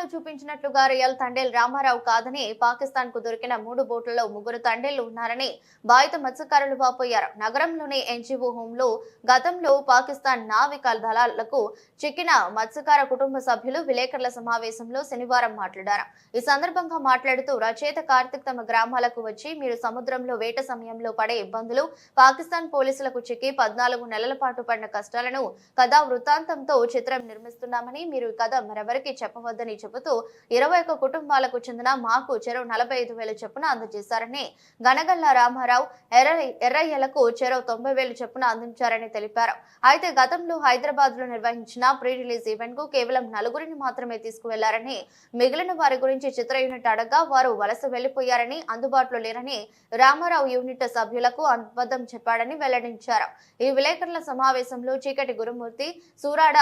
సినిమాలో చూపించినట్లుగా రియల్ తండేల్ రామారావు కాదని పాకిస్తాన్కు దొరికిన మూడు బోట్లలో ముగ్గురు తండేళ్ళు ఉన్నారని బాధిత మత్స్యకారులు వాపోయారు. నగరంలోని ఎన్జీఓ హోమ్లో గతంలో పాకిస్తాన్ నావిక దళాలకు చిక్కిన మత్స్యకార కుటుంబ సభ్యులు విలేకరుల సమావేశంలో శనివారం మాట్లాడారు. ఈ సందర్భంగా మాట్లాడుతూ రచయిత కార్తిక్ తమ గ్రామాలకు వచ్చి మీరు సముద్రంలో వేట సమయంలో పడే ఇబ్బందులు పాకిస్తాన్ పోలీసులకు చిక్కి పద్నాలుగు నెలల పాటు పడిన కష్టాలను కథా వృత్తాంతంతో చిత్రం నిర్మిస్తున్నామని మీరు ఈ కథ మరెవరికి చెప్పవద్దని చెబుతూ ఇరవై ఒక్క కుటుంబాలకు చెందిన మాకు చెరవు నలభై ఐదు వేల చొప్పున అందజేశారని గనగల్ల రామారావు ఎర్ర ఎర్రయ్యలకు చెరవు తొంభై వేలు చొప్పున అందించారని తెలిపారు. అయితే గతంలో హైదరాబాద్లో నిర్వహించిన ప్రీ రిలీజ్ ఈవెంట్కు కేవలం నలుగురిని మాత్రమే తీసుకువెళ్ళారని మిగిలిన వారి గురించి చిత్ర యూనిట్ అడగా వారు వలస వెళ్ళిపోయారని అందుబాటులో లేరని రామారావు యూనిట్ సభ్యులకు అబద్ధం చెప్పాడని వెల్లడించారు. ఈ విలేకరుల సమావేశంలో Cheekati Gurumurthy Surada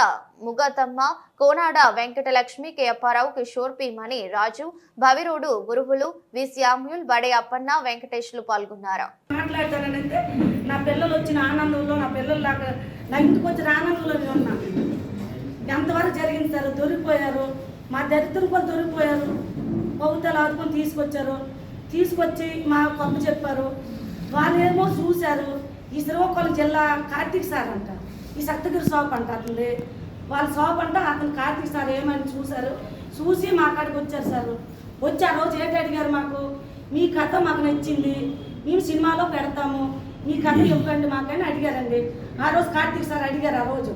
Mugatamma Konada Venkatalakshmi K Apparao Kishore P Mani Raju Bhavirodu Guruvulu V. Samuel బడే అప్పన్న వెంకటేష్లు పాల్గొన్నారు. మాట్లాడతానంటే నా పిల్లలు వచ్చిన ఆనందంలో నా పిల్లల్లాగా నా ఇంటికి వచ్చిన ఆనందంలో ఉన్నా. ఎంతవరకు జరిగింది సార్? దొరికిపోయారు. మా దరిద్రం కూడా దొరికిపోయారు. పౌతలు ఆదుకొని తీసుకొచ్చారు. తీసుకొచ్చి మా కొత్త చెప్పారు. వాళ్ళు ఏమో చూశారు. ఈ శ్రీకాకుళం జిల్లా కార్తీక్ సార్ అంట. ఈ సప్తగిరి షాప్ అంట వాళ్ళ షాప్ అతను కార్తీక్ సార్ ఏమని చూశారు? చూసి మా కాడికి వచ్చారు సార్. వచ్చి ఆ రోజు ఏంటి అడిగారు మాకు మీ కథ మాకు నచ్చింది మేము సినిమాలో పెడతాము మీ కథ చెప్పండి మాకని అడిగారండి. ఆ రోజు కార్తీక్ సార్ అడిగారు ఆ రోజు.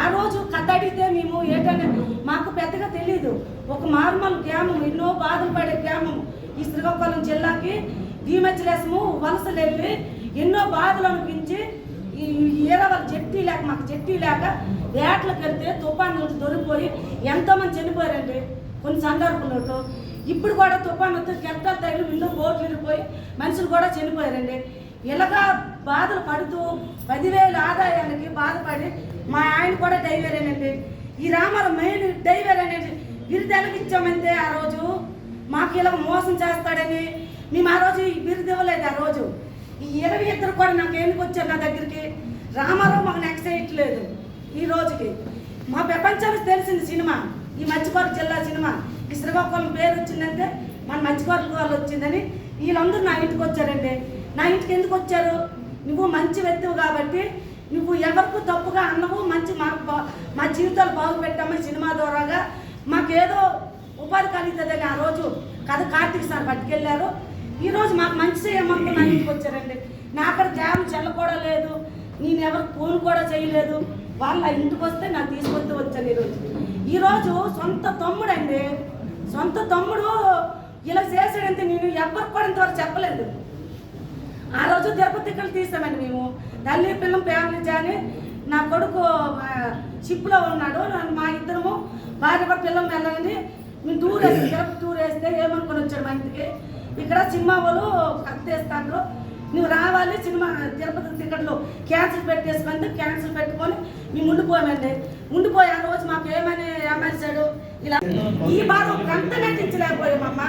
ఆ రోజు కథ అడిగితే మేము ఏంటంటే మాకు పెద్దగా తెలియదు ఒక మార్మల్ గ్రామం ఎన్నో బాధలు పడే గ్రామం. ఈ శ్రీకాకుళం జిల్లాకి దీమచ్చలేసము వలసలు వెళ్ళి ఎన్నో బాధలు అనిపించి ఏదో వాళ్ళ జట్టి లేక మాకు జట్టి లేక వేటలకు వెళ్తే తుఫాను దొరికిపోయి ఎంతోమంది చనిపోయారండి. కొన్ని సందర్భంలో ఇప్పుడు కూడా తుఫాను వస్తే కెట్టాలు తగిలి ఎన్నో బోట్లు విరిగిపోయి మనుషులు కూడా చనిపోయారండి. ఇలాగా బాధలు పడుతూ పదివేల ఆదాయానికి బాధపడి మా ఆయన కూడా డైవేరేనండి ఈ రామారావు మెయిన్ డైవర్ అనేది బిరుదు ఎలాగిచ్చామంటే ఆ రోజు మాకు ఇలా మోసం చేస్తాడని మేము ఆ రోజు బిరుదు ఇవ్వలేదు ఆ రోజు. ఈ ఇరవై ఇద్దరు కూడా నాకు ఎందుకు వచ్చారు నా దగ్గరికి? రామారావు మాకు నెక్స్ట్ చేయట్లేదు ఈ రోజుకి. మా ప్రపంచానికి తెలిసింది సినిమా. ఈ మత్స్యకారు జిల్లా సినిమా. ఈ శ్రీకాకుళం పేరు వచ్చిందంటే మన మత్స్యకారుల వాళ్ళు వచ్చిందని వీళ్ళందరూ నా ఇంటికి వచ్చారండి. నా ఇంటికి ఎందుకు వచ్చారు? నువ్వు మంచి వ్యక్తివు కాబట్టి నువ్వు ఎవరికి తప్పుగా అన్నవు మంచి మా బా- మా జీవితాలు బాగుపెట్టామని సినిమా ద్వారాగా మాకేదో ఉపాధి కలుగుతుందని ఆ రోజు కథ కార్తీక్ సార్ పట్టుకెళ్ళారు. ఈ రోజు మాకు మంచి చేయమనుకుని నా ఇంటికి వచ్చారండి. నా అక్కడ జాబ్ చెల్ల కూడా లేదు. నేను ఎవరు ఫోన్ కూడా చేయలేదు. వాళ్ళ ఇంటికి వస్తే నాకు తీసుకొద్దు వచ్చాను ఈరోజు. ఈరోజు సొంత తమ్ముడు అండి సొంత తమ్ముడు ఇలా చేసాడంటే నేను ఎవరికి కూడా ఇంతవరకు చెప్పలేదు. ఆ రోజు తిరుపతి ఇక్కడ తీసామండి మేము. తల్లి పిల్లం ఫ్యామిలీ జాని నా కొడుకు షిప్లో ఉన్నాడు. మా ఇద్దరము భార్య కూడా పిల్లం వెళ్ళాలని మేము టూర్ వేసి. తిరుపతి టూర్ వేస్తే ఏమనుకొని వచ్చాడు మా ఇంటికి? ఇక్కడ సినిమా వాళ్ళు కత్తేస్తారు నువ్వు రావాలి సినిమా తిరుపతి టికెట్లు క్యాన్సిల్ పెట్టేసుకుంటే క్యాన్సిల్ పెట్టుకొని మేము ఉండిపోయామండి ఉండిపోయి ఆ రోజు మాకు ఏమని ఏమనిచాడు ఇలా ఈ బాధ కంత నటించలేకపోయామమ్మ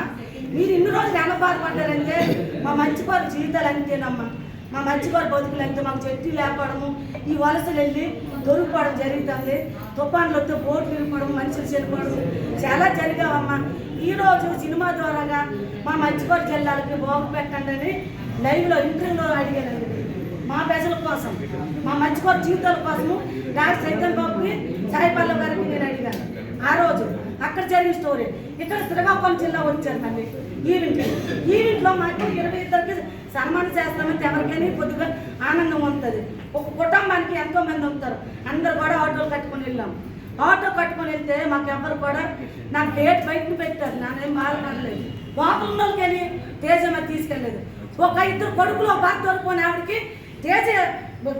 మీరు ఇన్ని రోజులు ఎలా బాధపడ్డారంటే మా మంచివారి జీవితాలు అంతేనమ్మా. మా మంచి మంచివారి బతుకులు అంతే మాకు చెట్టు లేకపోవడము ఈ వలసలు వెళ్ళి దొరుకుపోవడం జరుగుతుంది. తుఫాన్లు బోట్లు వెళ్ళిపోవడం మనుషులు చనిపోవడం చాలా జరిగావమ్మా. ఈ రోజు సినిమా ద్వారాగా మా మంచివారి జిల్లాలకి బాగు పెట్టండి అని లైవ్లో ఇంటర్వ్యూలో అడిగానండి మా ప్రజల కోసం మా మంచివారి జీవితాల కోసము డాక్టర్ సైతం బాబుకి సాయిపల్ల గారికి నేను అడిగాను. ఆ రోజు అక్కడ జరిగిన స్టోరీ ఇక్కడ శ్రీకాకుళం జిల్లా వచ్చారు ఈవెంట్ ఈవెంట్లో మాకు ఇరవై ఇద్దరికి సన్మానం చేస్తామంటే ఎవరికైనా కొద్దిగా ఆనందం ఉంటుంది ఒక కుటుంబానికి ఎంతో మంది ఉంటారు. అందరు కూడా ఆటోలు కట్టుకొని వెళ్ళాం. ఆటో కట్టుకొని వెళ్తే మాకు కూడా నాకు గేట్ బయటను పెట్టారు. నానేం బాధపడలేదు లోపల ఉన్న వాళ్ళకి తేజమ్మ తీసుకెళ్ళలేదు. ఒక ఇద్దరు కొడుకులు ఒక భర్త దొరుకుని ఆవిడకి తేజ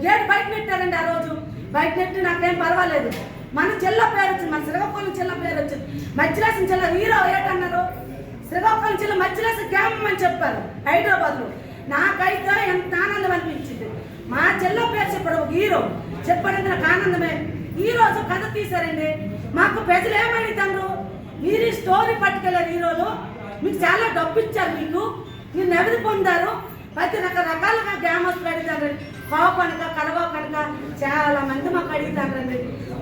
గేట్ బయట పెట్టారండి ఆ రోజు. బయట పెట్టి నాకేం పర్వాలేదు. మన చెల్ల పేరు వచ్చింది మన శ్రీకాకుళం చెల్ల పేరు వచ్చింది. మధ్యరాసం చెల్ల హీరో ఏటన్నారు? శ్రీకాకుళం చెల్ల మధ్యరాసం గ్రామం అని చెప్పారు హైదరాబాద్లో. నాకైతే ఎంత ఆనందం అనిపించింది. మా చెల్ల పేరు చెప్పడం ఒక హీరో. చెప్పడానికి నాకు ఆనందమే. ఈ రోజు కథ తీశారండి. మాకు ప్రజలు ఏమడితారు మీరు ఈ స్టోరీ పట్టుకెళ్ళారు ఈరోజు మీకు చాలా డబ్బు ఇచ్చారు మీకు. మీరు నెవది పొందారు. ప్రతి రకరకాలుగా గ్రామస్తులు అడుగుతారండి కావు కనుక కడవ కనుక చాలా మంది మాకు అడుగుతారండి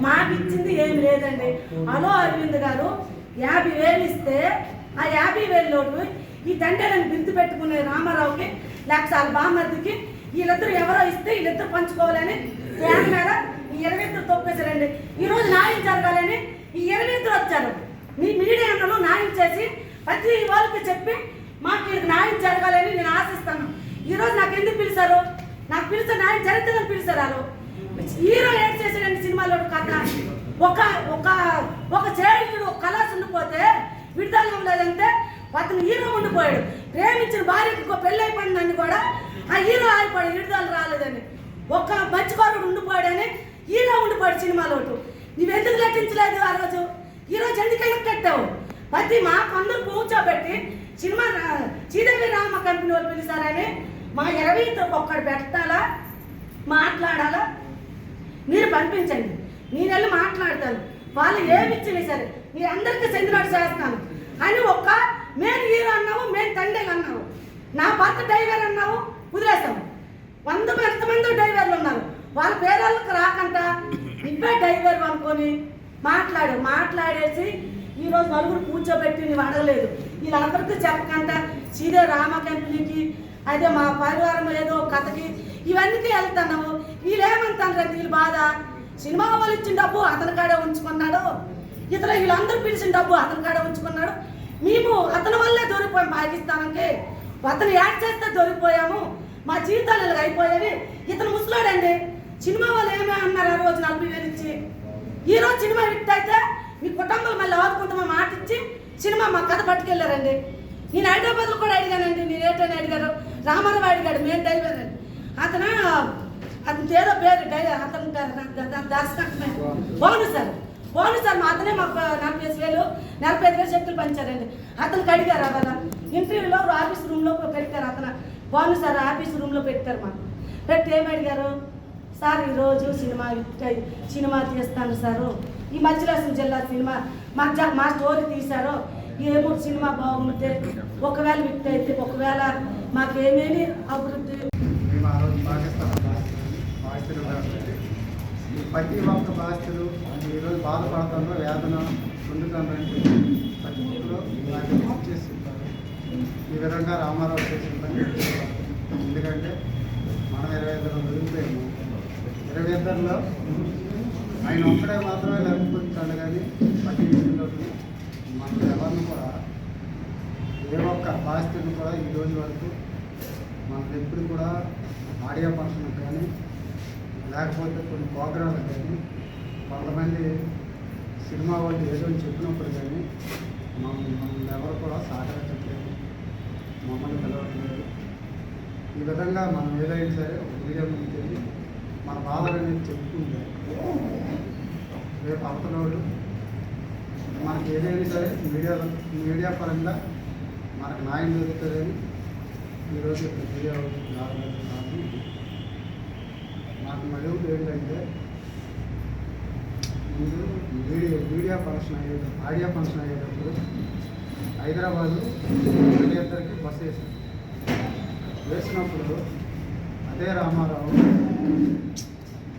మాకు ఇచ్చింది ఏం లేదండి. అలో అరవింద్ గారు యాభై వేలు ఇస్తే ఆ యాభై వేలు ఈ దండలను బిందు పెట్టుకునే రామారావుకి లేకపోతే వాళ్ళ బామ్మర్దికి వీళ్ళిద్దరు ఎవరో ఇస్తే వీళ్ళిద్దరు పంచుకోవాలని ప్లాన్ మీద ఇరవై ఇద్దరు తొప్పేశారండి ఈ రోజు న్యాయం జరగాలని ఈ ఇరవై ఇద్దరు వచ్చారు. మీ మీడియా అన్నలు న్యాయం చేసి ప్రతి వాళ్ళకి చెప్పి మాకు వీళ్ళకి న్యాయం జరగాలని నేను ఆశిస్తాను. ఈ రోజు నాకు ఎందుకు పిలిచారు? నాకు పిలిచే న్యాయం జరుగుతుందని పిలిచారు వాళ్ళు హీరో ఏం చేశాడండి సినిమాలో కథ? ఒక ఒక ఒక చేడు ఒక కళాస్ ఉండిపోతే విడుదల ఉండదంటే అతను హీరో ఉండిపోయాడు. ప్రేమించిన భార్యకి పెళ్ళైపోయిందని కూడా ఆ హీరో ఆగిపోయాడు విడుదల రాలేదని. ఒక మంచివారుడు ఉండిపోయాడని హీరో ఉండిపోయాడు సినిమాలో నువ్వెందుకు నటించలేదు ఆ రోజు? ఈరోజు రోజు ఎందుకు ఎందుకు కట్టావు? ప్రతి మా అందరూ కూర్చోబెట్టి సినిమా రా- రామ కంపెనీ వాళ్ళు పిలిచారని మా ఇరవై ఒక్కడు పెట్టాలా? మాట్లాడాలా? మీరు పంపించండి. నేను వెళ్ళి మాట్లాడతాను వాళ్ళు ఏమి ఇచ్చినా సరే మీరు అందరికీ చెందినట్టు చేస్తాను. అని ఒక్క మేము హీరో అన్నావు మేము తండ్రి అన్నావు. నా భర్త డ్రైవర్ అన్నావు వదిలేసాము వంద మంది ఎంతమంది డ్రైవర్లు ఉన్నారు. వాళ్ళ పేర్లకు రాకంట. ఇవే డ్రైవర్ అనుకొని మాట్లాడు మాట్లాడేసి ఈరోజు నలుగురు కూర్చోబెట్టి నువ్వు అడగలేదు. వీళ్ళందరికీ చెప్పకంట సీదే రామ కంపెనీకి అదే మా పరివారం ఏదో కథకి ఇవన్నీ వెళ్తున్నాము వీళ్ళేమంటారు వీళ్ళు బాధ? సినిమా వాళ్ళు ఇచ్చిన డబ్బు అతని కాడే ఉంచుకున్నాడు. ఇతర వీళ్ళందరూ పిలిచిన డబ్బు అతని కాడే ఉంచుకున్నాడు. మేము అతని వల్లే దొరికిపోయాం పాకిస్తాన్కి. అతను యాడ్ చేస్తే దొరికిపోయాము. మా జీవితాలు అయిపోయాయి. ఇతను ముసలాడండి. సినిమా వాళ్ళు ఏమే అన్నారు ఆ రోజు నలభై వేలు ఇచ్చి ఈ రోజు సినిమా హిట్ అయితే మీ కుటుంబం మళ్ళీ ఆదుకుంటామో మాట ఇచ్చి సినిమా మా కథ పట్టుకెళ్ళారండి. నేను హైదరాబాద్లో కూడా అడిగానండి నేను ఏటని అడిగారు? రామారావు అడిగాడు మేము డ్రైవర్ అని. అతను అతను ఏదో పేరు డై అతను దర్శకత్వమే బాగుంది సార్. బాగుంది సార్ మా అతనే మాకు నలభై ఐదు వేలు నలభై ఐదు వేలు చెక్కులు పంచారండి. అతనికి అడిగారు అలా ఇంటర్వ్యూలో ఆఫీస్ రూమ్లో పెట్టారు అతను. బాగుంది సార్ ఆఫీస్ రూమ్లో పెట్టారు మాకు. పెట్టి ఏమి అడిగారు? సార్ ఈరోజు సినిమా అయ్యి- సినిమా తీస్తాను సారు. ఈ మధ్యలాసం జిల్లా సినిమా. మా మా స్టోరీ తీశారు. ఏమో సినిమా బాగుంటే ఒకవేళ విక్ట్ అయితే ఒకవేళ మాకేమేమి అభివృద్ధి ఆ రోజు ఈ ప్రతి ఒక్క బాధితులు ఈరోజు బాధపడతాను వేదన పొందుతానంటే ప్రతి ఒక్కరు చేసి ఈ విధంగా రామారావు చేసిన పని ఎందుకంటే మనం ఇరవై ఇద్దరు వదిలిపోయాము ఇరవై ఇద్దరులో ఆయన ఒక్కడే మాత్రమే లభించాడు కానీ ప్రతి విషయంలో మనం ఎవరిని కూడా ఏ ఒక్క బాధితుడిని కూడా ఈ రోజు వరకు మనకు ఎప్పుడు కూడా ఆడియో ఫంక్షన్ కానీ లేకపోతే కొన్ని ప్రోగ్రాంలు కానీ కొంతమంది సినిమా వాళ్ళు ఏదో చెప్పినప్పుడు కానీ మమ్మల్ని మమ్మల్ని ఎవరు కూడా సహకరించట్లేదు మమ్మల్ని పిలవట్లేదు. ఈ విధంగా మనం ఏదైనా సరే ఒక మీడియా ముందుకు మన బాధలు అనేది చెప్పుకుంటే రేపు అవతలోడు మనకి ఏదైనా సరే మీడియా మీడియా పరంగా మనకు న్యాయం జరుగుతుందని ఈరోజు ఇక్కడ మీడియా రావడం నాకు నాకు మరియు ఏంటంటే ముందు మీడియా మీడియా ఫంక్షన్ అయ్యేటప్పుడు ఆడియో ఫంక్షన్ అయ్యేటప్పుడు హైదరాబాదు ఇద్దరికి బస్సు వేసాను వేసినప్పుడు అదే రామారావు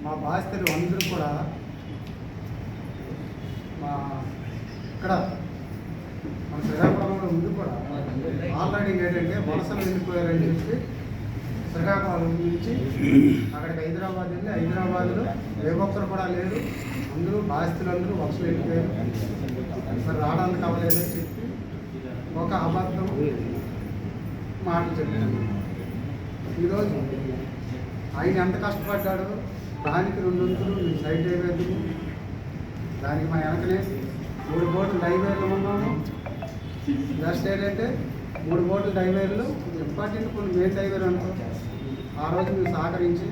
మా బాధితులు అందరూ కూడా మా ఇక్కడ మన శ్రీకాకుళంలో ఉంది కూడా ఆల్రెడీ ఏంటంటే వలసలు వెళ్ళిపోయారని చెప్పి శ్రీకాకుళం నుంచి అక్కడికి హైదరాబాద్ వెళ్ళి హైదరాబాద్లో ఏ ఒక్కరు కూడా లేరు. అందరూ బాధితులందరూ వలసలు వెళ్ళిపోయారు. మరి రావడానికి అవ్వలేదని చెప్పి ఒక అబద్ధం మాటలు చెప్పాను ఈరోజు ఆయన ఎంత కష్టపడ్డాడు దానికి రెండు వంతులు మీ సైడ్ అయిపోయింది దానికి మా వెనకనే మూడు బోట్లు డైవేర్లు ఉన్నాము నెక్స్ట్ ఏంటంటే మూడు బోట్లు డైవేర్లు ఇంపార్టెంట్ కొన్ని మెయిన్ డైవేర్ అనుకో. ఆ రోజు నువ్వు సహకరించి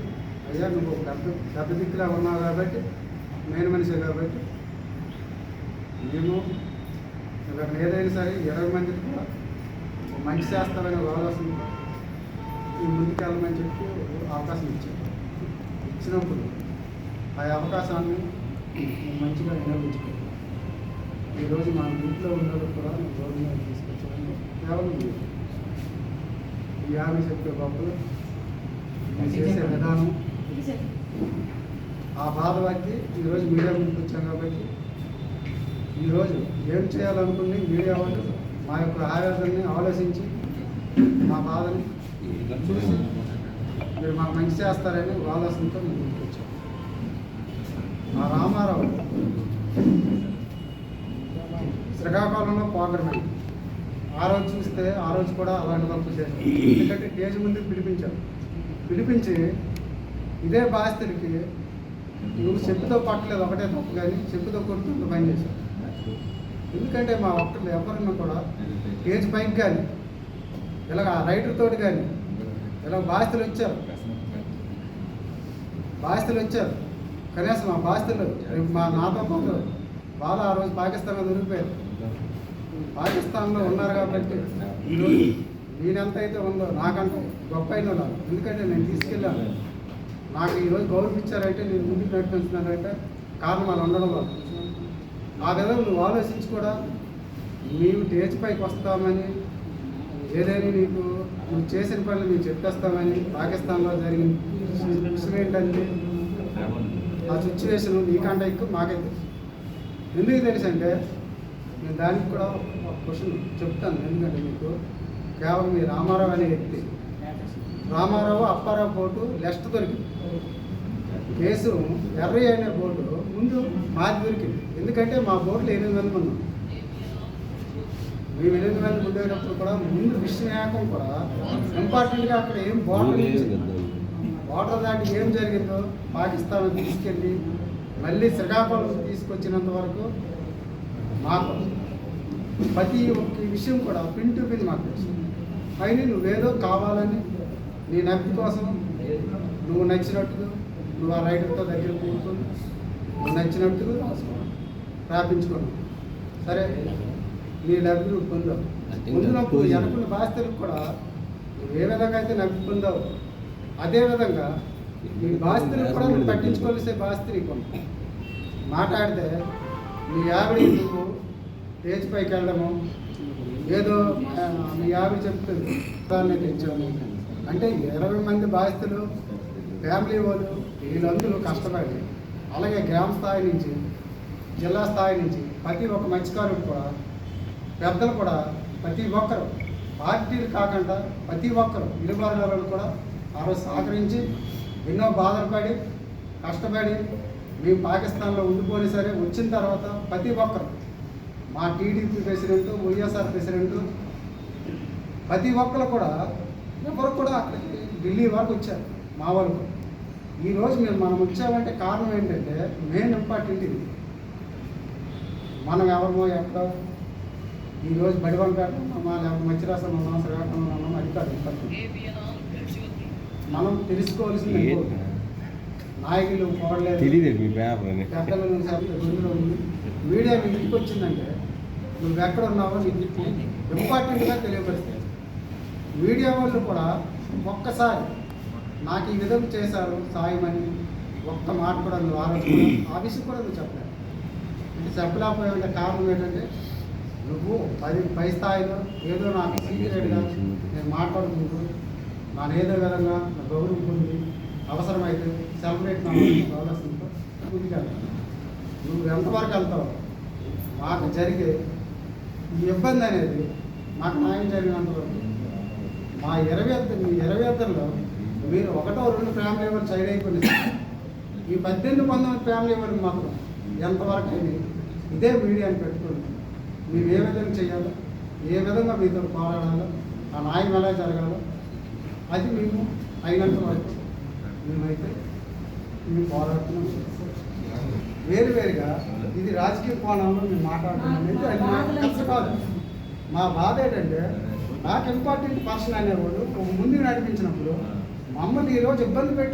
అయ్యా నువ్వు డబ్బు దెబ్బ దిక్కులా ఉన్నావు కాబట్టి మెయిన్ మనిషి కాబట్టి మేము ఇక్కడ ఏదైనా సరే ఇరవై మందికి కూడా మంచి చేస్తామనే అవకాశం ఈ ముందుకెళ్ళమని చెప్పి అవకాశం ఇచ్చారు ఇచ్చినప్పుడు ఆ అవకాశాన్ని మంచిగా వినియోగించుకోవాలి ఈరోజు మా ఇంట్లో ఉన్నది కూడా రోడ్డు మీద తీసుకొచ్చాను. కేవలం. ఈ యాభై చెప్పే మీరు చేసే విధానం. ఆ బాధ బట్టి ఈరోజు మీడియా ముందుకు వచ్చాం కాబట్టి ఈరోజు ఏం చేయాలనుకుని మీడియా వాళ్ళు మా యొక్క ఆవేదనని ఆలోచించి మా బాధని చూసి మీరు మాకు మంచి చేస్తారని ఆలోచనతో మేము ముందుకు మా ఆ రామారావు శ్రీకాకుళంలో పోగరమైంది ఆ రోజు చూస్తే ఆ రోజు కూడా అలాంటి తప్పు చేశారు. ఎందుకంటే కేజీ ముందు పిలిపించారు. పిలిపించి ఇదే బాధితుడికి నువ్వు చెప్పుతో పట్టలేదు ఒకటే తప్పు కానీ చెప్పుతో కొడుతుంటే పని చేశారు ఎందుకంటే మా ఒక్కళ్ళు ఎవరన్నా కూడా కేజీ పైకి కానీ ఇలాగ రైటర్ తోటి కానీ ఇలా బాధితులు వచ్చారు బాధితులు వచ్చారు కనీసం మా బాధితులు మా నాతో పాటు బాధ ఆ రోజు పాకిస్తాన్లో దొరికిపోయారు. పాకిస్తాన్లో ఉన్నారు కాబట్టి నేనెంత అయితే ఉందో నాకంటే గొప్ప అయిన వాళ్ళు. ఎందుకంటే నేను తీసుకెళ్ళాను. నాకు ఈరోజు గౌరవం ఇచ్చారంటే నేను ముందుకు నడిపించినారంటే కారణం వాళ్ళు ఉండడం వల్ల. ఆ విధంగా నువ్వు ఆలోచించి కూడా నీవు టేజ్ పైకి వస్తామని ఏదైనా నీకు నువ్వు చేసిన పనులు మేము చెప్పేస్తామని పాకిస్తాన్లో జరిగిన విషయం ఏంటంటే ఆ సిచ్యువేషన్ నీకంటే ఎక్కువ మాకే తెలుసు. ఎందుకు తెలుసు అంటే నేను దానికి కూడా ఒక క్వశ్చన్ చెప్తాను. ఎందుకంటే మీకు కేవలం మీ రామారావు అనే వ్యక్తి రామారావు అప్పారావు బోటు లెస్ట్ దొరికింది. కేసు ఎర్రయ్య అనే బోటు ముందు మాది దొరికింది. ఎందుకంటే మా బోట్లో ఎనిమిది మంది ఉన్నాం మేము ఎనిమిది మంది ఉండేటప్పుడు కూడా ముందు విషయాకం కూడా ఇంపార్టెంట్గా అక్కడ ఏం బోర్డర్ నుంచి బోర్డర్ దాటి ఏం జరిగిందో పాకిస్తాన్ తీసుకెళ్ళి మళ్ళీ శ్రీకాకుళం తీసుకొచ్చినంత వరకు మాకు ప్రతి ఒక్క విషయం కూడా పిన్ టు పిన్ మాకు పైన నువ్వేదో కావాలని నీ నవ్వు కోసం నువ్వు నచ్చినట్టుగా నువ్వు ఆ రైటర్తో దగ్గర కూర్చొని నువ్వు నచ్చినట్టుగా రాసుకోవాలి రాపించుకున్నావు సరే? నీ లబ్ధి నువ్వు పొందావు ముందు నాకు వెనకున్న బాధ్యతలకు కూడా నువ్వు ఏ విధంగా అయితే నవ్వు పొందావు అదే విధంగా నీ బాధ్యతలకు కూడా నువ్వు పట్టించుకోవాల్సే ఉంది. మాట్లాడితే నీ ఆవిడ నువ్వు స్టేజ్ పైకి వెళ్ళడము? ఏదో మీ ఆవిడ చెప్తుంది దాన్ని తెచ్చాము అంటే ఇరవై మంది బాధితులు ఫ్యామిలీ వాళ్ళు వీళ్ళందరూ కష్టపడి అలాగే గ్రామ స్థాయి నుంచి జిల్లా స్థాయి నుంచి ప్రతి ఒక్క మత్స్యకారుడు కూడా పెద్దలు కూడా ప్రతి ఒక్కరు పార్టీలు కాకుండా ప్రతి ఒక్కరు ఇరు కూడా ఆ సహకరించి ఎన్నో బాధలు పడి కష్టపడి మేము పాకిస్తాన్లో ఉండిపోయినా సరే వచ్చిన తర్వాత ప్రతి ఒక్కరు మా టీడీపీ ప్రెసిడెంట్ వైఎస్ఆర్ ప్రెసిడెంట్ ప్రతి ఒక్కరు కూడా ఎవరు కూడా అక్కడికి ఢిల్లీ వరకు వచ్చారు మా వాళ్ళు ఈరోజు మేము మనం వచ్చామంటే కారణం ఏంటంటే మెయిన్ ఇంపార్టెంట్ ఇది. మనం ఎవరమో ఎక్కడో ఈరోజు ఉన్నామా లేకపోతే మచ్చిరాసం ఉన్నామా శ్రీకాకుళం ఉన్నామా అది కాదు మనం తెలుసుకోవాల్సింది. నాయకులు మీ అని. పెద్దల ఉంది మీడియా మీ ఇంటికి వచ్చిందంటే నువ్వు ఎక్కడ ఉన్నావో నీకు ఇంపార్టెంట్గా తెలియపరుస్తాయి. మీడియా వాళ్ళు కూడా ఒక్కసారి నాకు ఈ విధంగా చేశారు సాయమని ఒక్క మాట కూడా నువ్వు ఆలోచన ఆ విషయం కూడా నువ్వు చెప్పలేదు. అంటే చెప్పలేకపోయావంటే కారణం ఏంటంటే నువ్వు పది పై స్థాయిలో ఏదో నాకు సీక్రెట్గా నేను మాట్లాడుకుంటూ నాను ఏదో విధంగా నా గౌరవం పొంది అవసరమైతే సెలబ్రేట్ ఆలోచనతో ముందుకెళ్తాను. నువ్వు ఎంతవరకు వెళ్తావు మాకు జరిగే ఈ ఇబ్బంది అనేది మాకు న్యాయం జరిగినంత వరకు మా ఇరవై మీ ఇరవై ఇద్దరిలో మీరు ఒకటో రెండు ఫ్యామిలీ వాళ్ళు సైడ్ అయిపోయింది ఈ పద్దెనిమిది పంతొమ్మిది ఫ్యామిలీ వాళ్ళు మాత్రం ఎంతవరకు అయింది ఇదే మీడియాని పెట్టుకోండి. మేము ఏ విధంగా చేయాలో ఏ విధంగా మీతో పోరాడాలో ఆ న్యాయం ఎలా జరగాలో అది మేము అయినంత వరకు మేమైతే మేము పోరాడుతున్నాం వేరు వేరుగా ఇది రాజకీయ కోణంలో మేము మాట్లాడుతున్నాం అది మాకు కాదు. మా బాధ ఏంటంటే నాకు ఇంపార్టెంట్ పర్సన్ అనేవాడు ముందుకు నడిపించినప్పుడు మమ్మల్ని ఈరోజు ఇబ్బంది పెట్టి